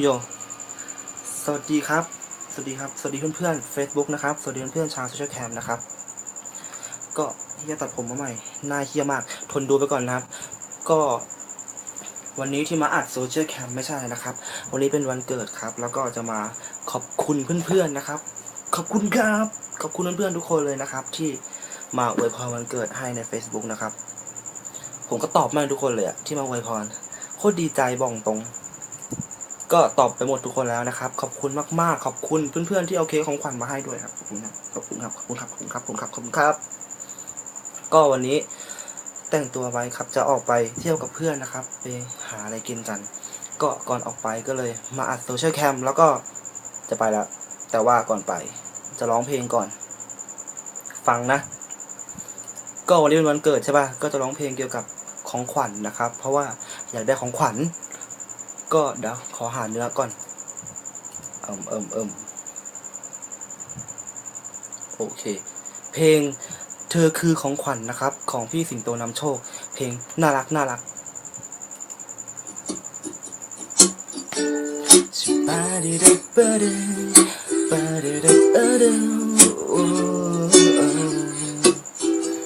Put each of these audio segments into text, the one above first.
โย สวัสดีครับ สวัสดีครับ สวัสดีเพื่อนๆ Facebook นะครับ สวัสดีเพื่อนๆชาวโซเชียลแคมนะครับ ก็เฮียตัดผมมาใหม่หน้าเฮียมาก ทนดูไปก่อนนะครับ ก็วันนี้ที่มาอัดโซเชียลแคมไม่ใช่นะครับ วันนี้เป็นวันเกิดครับ แล้วก็จะมาขอบคุณเพื่อนๆนะครับ ขอบคุณครับ ขอบคุณเพื่อนๆทุกคนเลยนะครับ ที่มาอวยพรวันเกิดให้ใน Facebook นะครับ ผมก็ตอบมากทุกคนเลยอะที่มาอวยพร โคตรดีใจบอกตรง ก็ตอบไปหมดทุกคนแล้วนะครับ ขอบคุณมากๆ ขอบคุณเพื่อนๆที่เอาเค้กของขวัญมาให้ด้วยครับขอบคุณครับขอบคุณครับขอบคุณครับขอบคุณครับขอบคุณครับขอบคุณครับ ก็วันนี้แต่งตัวไว้ครับ จะออกไปเที่ยวกับเพื่อนนะครับ ไปหาอะไรกินกัน ก็ก่อนออกไปก็เลยมาอัดโซเชียลแคมแล้วก็จะไปแล้ว แต่ว่าก่อนไปจะร้องเพลงก่อน ฟังนะ ก็วันนี้เป็นวันเกิดใช่ป่ะ ก็จะร้องเพลงเกี่ยวกับของขวัญนะครับ เพราะว่า อยากได้ของขวัญ ก็เดี๋ยวขอหาเนื้อก่อน เอิมเอิมเอิมโอเค เพลงเธอคือของขวัญนะครับ ของพี่สิงโตนำโชค เพลงน่ารักน่ารักชิบาดิดับดดบาดิดับดโอ้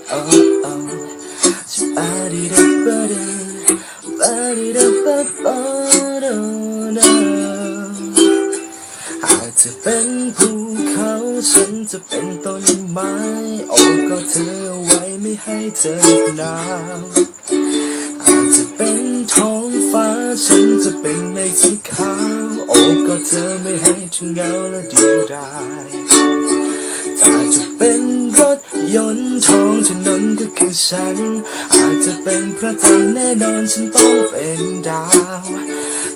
โอ้โอ้ชิบาดิดับดบาดิ อาจจะเป็นภูเขาฉันจะเป็นต้นไม้โอ้ก็เธอไว้ไม่ให้เธอหนาวอาจจะเป็นท้องฟ้าฉันจะเป็นในสีขาวโอ้ก็เธอไม่ให้ฉันเหงาและเดียวดาย ถ้าจจะเป็นรถยนต์ท้องถนนก็คือฉัน อาจจะเป็นพระจันทร์แน่นอนฉันต้องเป็นดาว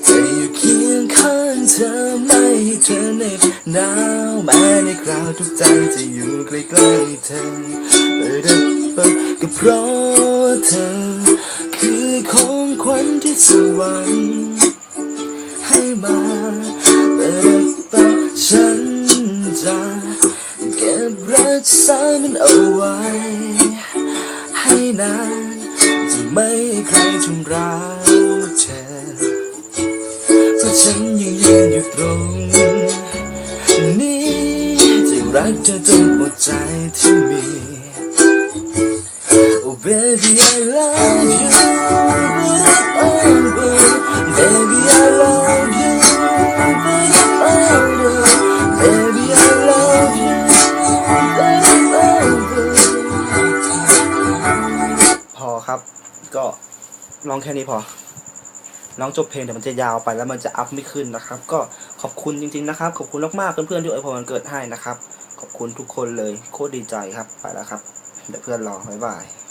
จะอยู่เคียงข้างเธอไม่ให้เธอเหน็บหนาวแม้ในคราวทุกใจจะอยู่ใกล้ๆเธอเปิดเปิดก็เพราะเธอ คือของขวัญที่สวรรค์ให้มาเปิดเปิดฉัน บรักษามันเอาไว้ ให้นานจะไม่ให้ใครทำร้ายเธอเพราะฉันยังยืนอยู่ตรงนี้จะรักเธอจนหมดใจที่มี Oh baby I love you ก็ร้องแค่นี้พอน้องจบเพลงเดี๋ยวมันจะยาวไปแล้วมันจะอัพไม่ขึ้นนะครับ ก็ขอบคุณจริงๆนะครับ ขอบคุณมากๆเพื่อนๆที่อวยพรวันเกิดให้นะครับ ขอบคุณทุกคนเลยโคตรดีใจครับไปแล้วครับ เดี๋ยวเพื่อนรอบ๊ายบาย